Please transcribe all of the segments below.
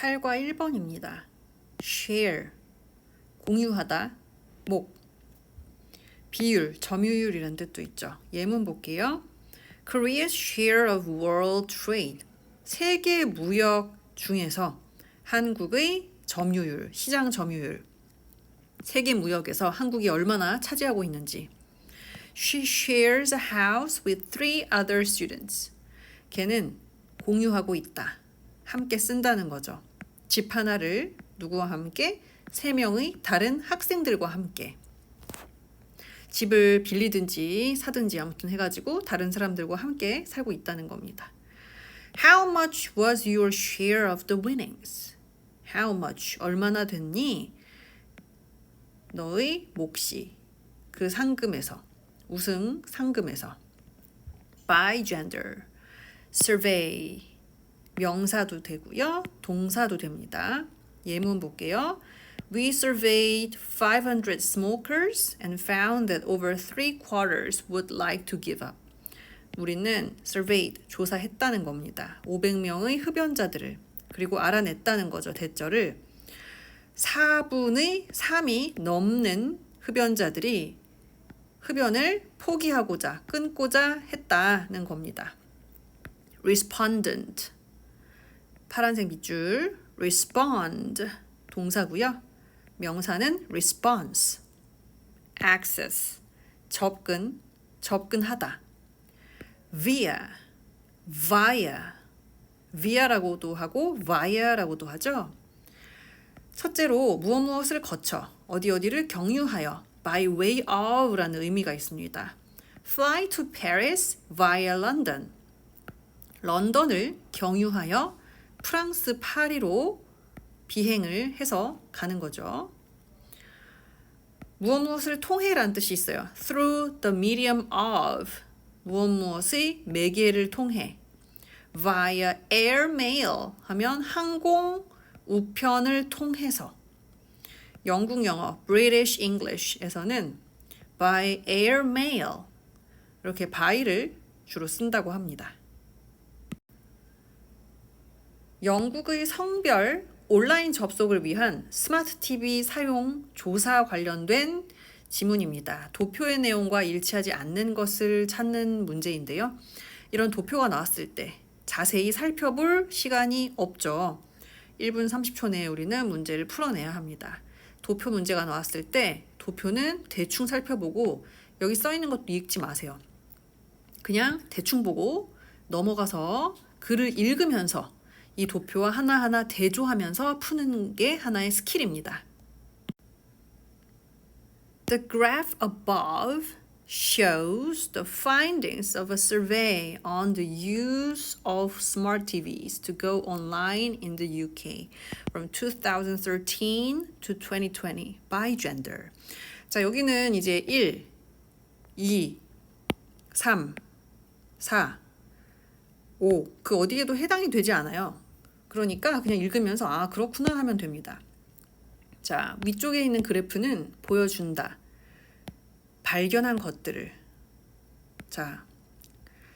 8과 1번입니다. share 공유하다 목 비율 점유율이라는 뜻도 있죠. 예문 볼게요. Korea's share of world trade 세계 무역 중에서 한국의 점유율, 시장 점유율 세계 무역에서 한국이 얼마나 차지하고 있는지 She shares a house with three other students. 걔는 공유하고 있다. 함께 쓴다는 거죠. 집 하나를 누구와 함께? 세 명의 다른 학생들과 함께. 집을 빌리든지 사든지 아무튼 해가지고 다른 사람들과 함께 살고 있다는 겁니다. How much was your share of the winnings? How much? 얼마나 됐니? 너의 몫이 그 상금에서 우승 상금에서 by gender survey 명사도 되고요. 동사도 됩니다. 예문 볼게요. We surveyed 500 smokers and found that over three quarters would like to give up. 우리는 surveyed 조사했다는 겁니다. 500명의 흡연자들을 그리고 알아냈다는 거죠. 대절을 4분의 3이 넘는 흡연자들이 흡연을 포기하고자 끊고자 했다는 겁니다. respondent 파란색 밑줄 respond 동사고요. 명사는 response access 접근 접근하다 via via via라고도 하고 via라고도 하죠. 첫째로 무엇 무엇을 거쳐 어디 어디를 경유하여 by way of라는 의미가 있습니다. fly to Paris via London. 런던을 경유하여 프랑스 파리로 비행을 해서 가는 거죠. 무엇 무엇을 통해라는 뜻이 있어요. through the medium of 무엇 무엇의 매개를 통해 via airmail 하면 항공 우편을 통해서 영국 영어 British English에서는 by airmail 이렇게 by를 주로 쓴다고 합니다. 영국의 성별 온라인 접속을 위한 스마트 TV 사용 조사 관련된 지문입니다. 도표의 내용과 일치하지 않는 것을 찾는 문제인데요. 이런 도표가 나왔을 때 자세히 살펴볼 시간이 없죠. 1분 30초 내에 우리는 문제를 풀어내야 합니다. 도표 문제가 나왔을 때 도표는 대충 살펴보고 여기 써 있는 것도 읽지 마세요. 그냥 대충 보고 넘어가서 글을 읽으면서 이 도표와 하나하나 대조하면서 푸는 게 하나의 스킬입니다. The graph above shows the findings of a survey on the use of smart TVs to go online in the UK from 2013 to 2020 by gender. 자, 여기는 이제 1, 2, 3, 4, 5. 그 어디에도 해당이 되지 않아요. 그러니까 그냥 읽으면서 아, 그렇구나 하면 됩니다. 자, 위쪽에 있는 그래프는 보여준다. 발견한 것들을 자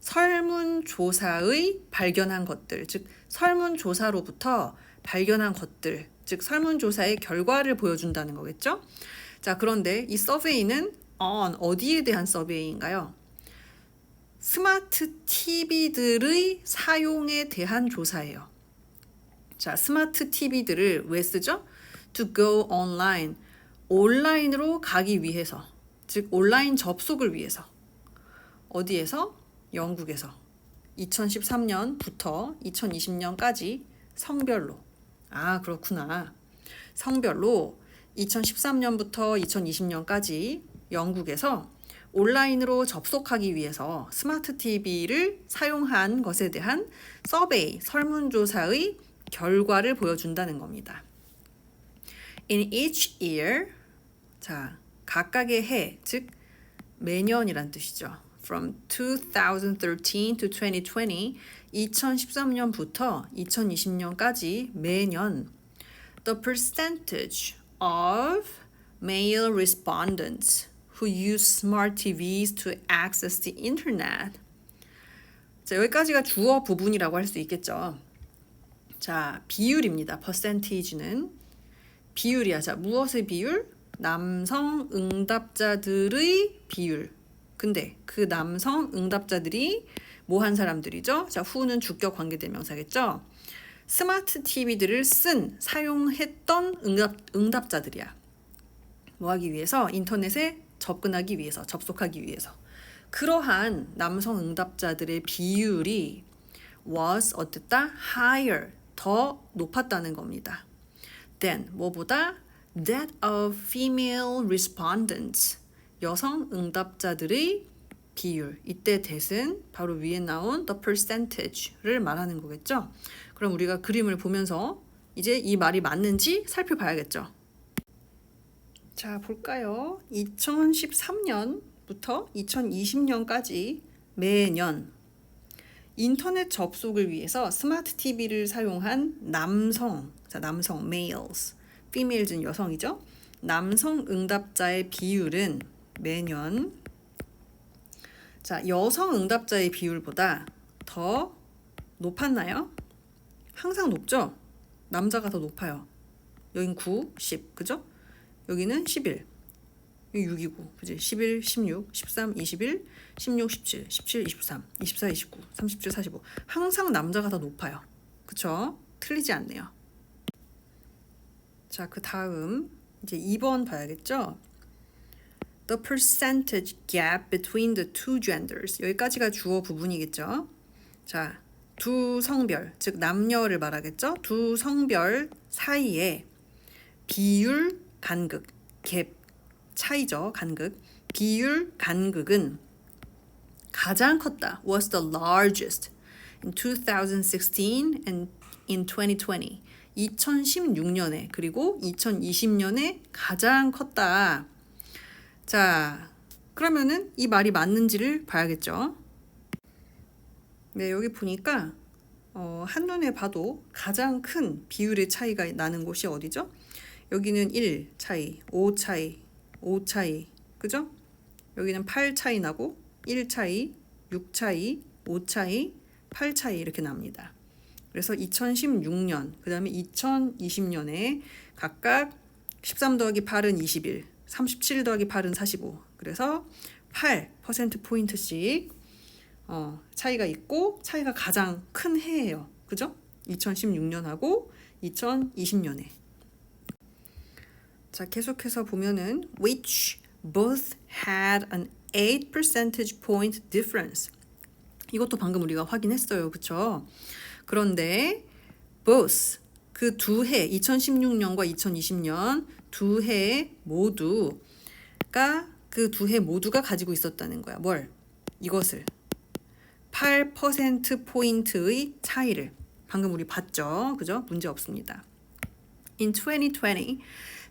설문조사의 발견한 것들 즉 설문조사로부터 발견한 것들 즉 설문조사의 결과를 보여준다는 거겠죠 자 그런데 이 서베이는 on 어디에 대한 서베이인가요 스마트 TV들의 사용에 대한 조사예요 자 스마트 TV들을 왜 쓰죠? To go online. 온라인으로 가기 위해서. 즉 온라인 접속을 위해서. 어디에서? 영국에서. 2013년부터 2020년까지 성별로. 아 그렇구나. 성별로 2013년부터 2020년까지 영국에서 온라인으로 접속하기 위해서 스마트 TV를 사용한 것에 대한 서베이 설문조사의 결과를 보여준다는 겁니다. In each year 자 각각의 해, 즉 매년이란 뜻이죠. From 2013 to 2020, 2013년부터 2020년까지 매년 the percentage of male respondents who use smart TVs to access the internet. 자, 여기까지가 주어 부분이라고 할 수 있겠죠. 자, 비율입니다. percentage는 비율이야. 자, 무엇의 비율? 남성 응답자들의 비율. 근데 그 남성 응답자들이 뭐 한 사람들이죠? 자, 후는 주격 관계대명사겠죠? 스마트 TV들을 쓴, 사용했던 응답, 응답자들이야. 뭐 하기 위해서? 인터넷에 접근하기 위해서, 접속하기 위해서. 그러한 남성 응답자들의 비율이 was 어땠다? higher, 더 높았다는 겁니다. than, 뭐보다? that of female respondents, 여성 응답자들의 비율. 이때 that은 바로 위에 나온 the percentage를 말하는 거겠죠. 그럼 우리가 그림을 보면서 이제 이 말이 맞는지 살펴봐야겠죠. 자, 볼까요? 2013년부터 2020년까지 매년 인터넷 접속을 위해서 스마트 TV를 사용한 남성, 자, 남성 males, females는 여성이죠. 남성 응답자의 비율은 매년 자, 여성 응답자의 비율보다 더 높았나요? 항상 높죠? 남자가 더 높아요. 여긴 9, 10, 그죠? 여기는 11, 여기 6이고, 그지? 11, 16, 13, 21, 16, 17, 17, 23, 24, 29, 37, 45. 항상 남자가 더 높아요. 그쵸? 틀리지 않네요. 자, 그 다음 이제 2번 봐야겠죠? The percentage gap between the two genders. 여기까지가 주어 부분이겠죠? 자, 두 성별, 즉 남녀를 말하겠죠? 두 성별 사이에 비율 간극, 갭, 차이죠, 간극. 비율 간극은 가장 컸다. was the largest in 2016 and in 2020. 2016년에 그리고 2020년에 가장 컸다. 자, 그러면은 이 말이 맞는지를 봐야겠죠. 네, 여기 보니까 어, 한눈에 봐도 가장 큰 비율의 차이가 나는 곳이 어디죠? 여기는 1 차이, 5 차이, 5 차이, 그죠? 여기는 8 차이 나고 1 차이, 6 차이, 5 차이, 8 차이 이렇게 납니다. 그래서 2016년, 그 다음에 2020년에 각각 13 더하기 8은 21, 37 더하기 8은 45. 그래서 8% 포인트씩 어, 차이가 있고 차이가 가장 큰 해예요. 그죠? 2016년하고 2020년에. 자, 계속해서 보면은 which both had an 8 percentage point difference. 이것도 방금 우리가 확인했어요. 그쵸? 그런데 both 그 두 해, 2016년과 2020년 두 해 모두가 그 두 해 모두가 가지고 있었다는 거야. 뭘? 이것을 8% 포인트의 차이를 방금 우리 봤죠. 그죠? 문제 없습니다. In 2020,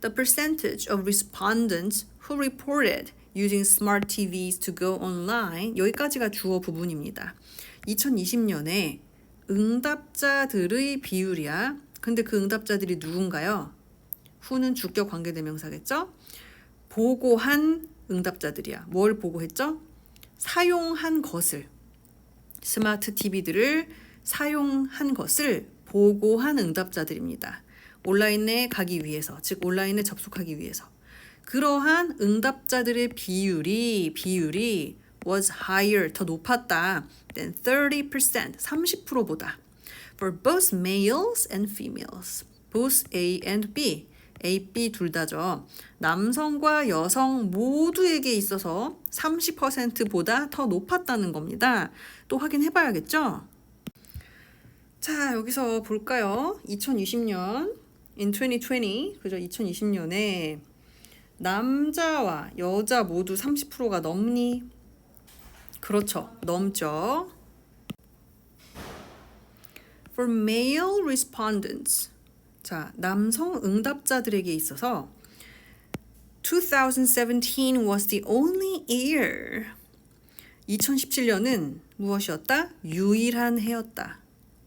the percentage of respondents who reported using smart TVs to go online 여기까지가 주어 부분입니다. 2020년에 응답자들의 비율이야. 근데 그 응답자들이 누군가요? 후는 주격 관계대명사겠죠? 보고한 응답자들이야. 뭘 보고했죠? 사용한 것을 스마트 TV들을 사용한 것을 보고한 응답자들입니다. 온라인에 가기 위해서, 즉 온라인에 접속하기 위해서. 그러한 응답자들의 비율이 비율이 was higher 더 높았다 than 30% 30%보다 for both males and females both A and B A, B 둘 다죠. 남성과 여성 모두에게 있어서 30%보다 더 높았다는 겁니다. 또 확인해 봐야겠죠? 자, 여기서 볼까요? 2020년, in 2020, 그죠? 2020년에 남자와 여자 모두 30%가 넘니? 그렇죠. 넘죠. For male respondents. 자, 남성 응답자들에게 있어서 2017 was the only year. 2017년은 무엇이었다? 유일한 해였다.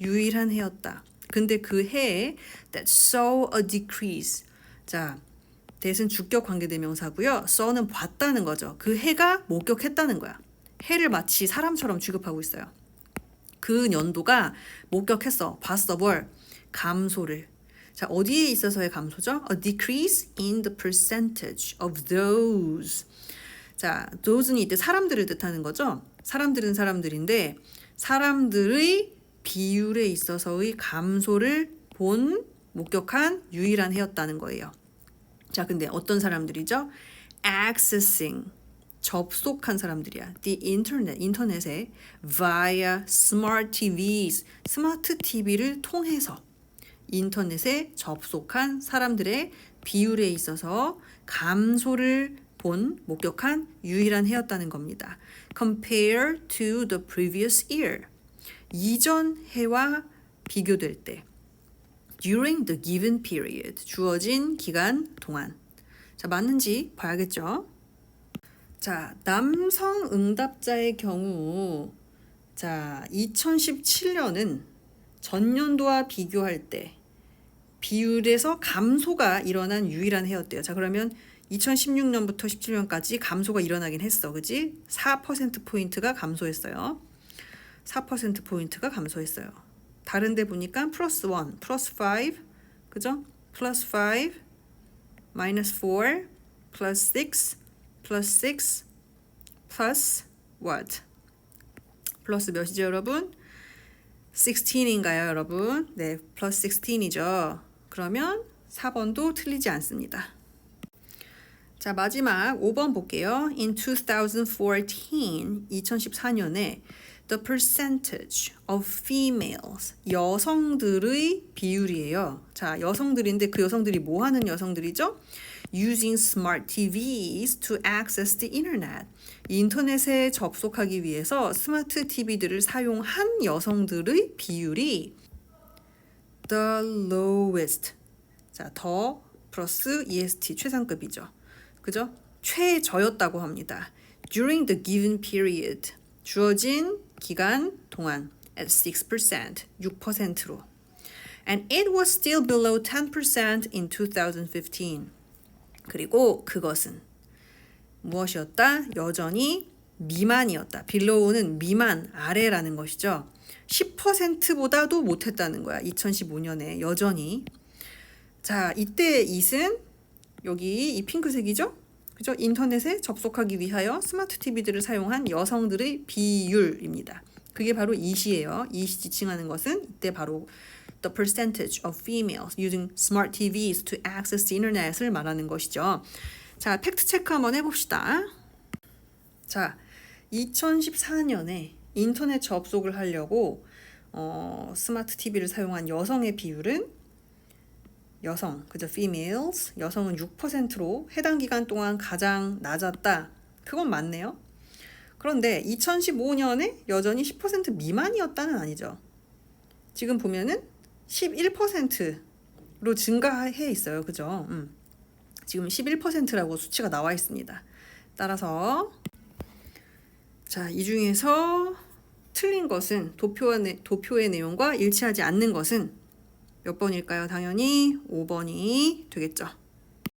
유일한 해였다. 근데 그 해에 that saw a decrease. 자, that은 주격 관계대명사고요. saw는 봤다는 거죠. 그 해가 목격했다는 거야. 해를 마치 사람처럼 취급하고 있어요. 그 연도가 목격했어. 봤어 뭘? 감소를. 자, 어디에 있어서의 감소죠? A decrease in the percentage of those. 자, those는 이때 사람들을 뜻하는 거죠. 사람들은 사람들인데 사람들의 비율에 있어서의 감소를 본 목격한 유일한 해였다는 거예요. 자, 근데 어떤 사람들이죠? accessing 접속한 사람들이야. The internet 인터넷에 via smart TVs 스마트 TV를 통해서 인터넷에 접속한 사람들의 비율에 있어서 감소를 본 목격한 유일한 해였다는 겁니다. Compare to the previous year. 이전 해와 비교될 때 during the given period 주어진 기간 동안 자 맞는지 봐야겠죠. 자 남성 응답자의 경우 자 2017년은 전년도와 비교할 때 비율에서 감소가 일어난 유일한 해였대요. 자 그러면 2016년부터 17년까지 감소가 일어나긴 했어. 그지? 4% 포인트가 감소했어요. 4% 포인트가 감소했어요. 다른 데 보니까 플러스 1, 플러스 5, 그죠? 플러스 5, 마이너스 4, 플러스 6, 플러스 6, 플러스 what? 플러스 몇이죠, 여러분? 16인가요, 여러분? 네, 플러스 16이죠. 그러면 4번도 틀리지 않습니다. 자, 마지막 5번 볼게요. In 2014, 2014년에 the percentage of females 여성들의 비율이에요. 자, 여성들인데 그 여성들이 뭐 하는 여성들이죠? using smart TVs to access the internet. 인터넷에 접속하기 위해서 스마트 TV들을 사용한 여성들의 비율이 the lowest. 자, 더 플러스 EST 최상급이죠. 그죠? 최저였다고 합니다. during the given period. 주어진 기간 동안 at 6%, 6%로. And it was still below 10% in 2015. 그리고 그것은 무엇이었다? 여전히 미만이었다. 빌로우는 미만, 아래라는 것이죠. 10%보다도 못했다는 거야. 2015년에 여전히. 자, 이때 it은 여기 이 핑크색이죠? 그죠? 인터넷에 접속하기 위하여 스마트 TV들을 사용한 여성들의 비율입니다. 그게 바로 it이에요. it이 지칭하는 것은 이때 바로 the percentage of females using smart TVs to access the internet을 말하는 것이죠. 자, 팩트 체크 한번 해봅시다. 자, 2014년에 인터넷 접속을 하려고 어, 스마트 TV를 사용한 여성의 비율은 여성, 그죠? females. 여성은 6%로 해당 기간 동안 가장 낮았다. 그건 맞네요. 그런데 2015년에 여전히 10% 미만이었다는 아니죠. 지금 보면은 11%로 증가해 있어요. 그죠? 음. 지금 11%라고 수치가 나와 있습니다. 따라서 자, 이 중에서 틀린 것은 도표의, 도표의 내용과 일치하지 않는 것은 몇 번일까요? 당연히 5번이 되겠죠.